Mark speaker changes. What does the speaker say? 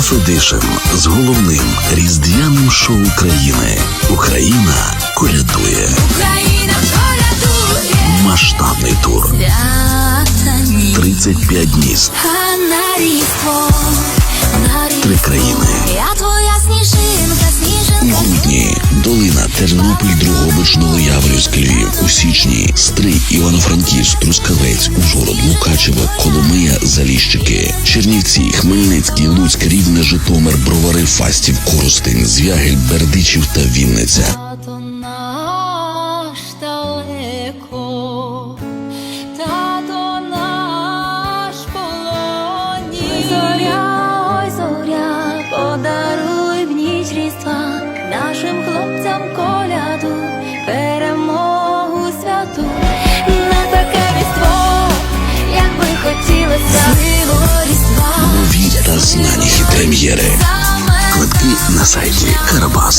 Speaker 1: Edition з головним різдвяним шоу країни. Україна колядує.
Speaker 2: Україна колядує,
Speaker 1: Масштабний тур.
Speaker 2: свята ні,
Speaker 1: 35 міст, три країни. Долина, Тернопіль, Другобич, Новояворівськ, Львів. У січні Стрий, Івано-Франківськ, Трускавець, Ужгород, Мукачево, Коломия, Заліщики, Чернівці, Хмельницький, Луцьк, Рівне, Житомир, Бровари, Фастів, Коростень, Звягель, Бердичів та Вінниця. Та знані прем'єри. Квитки на сайті Карабас.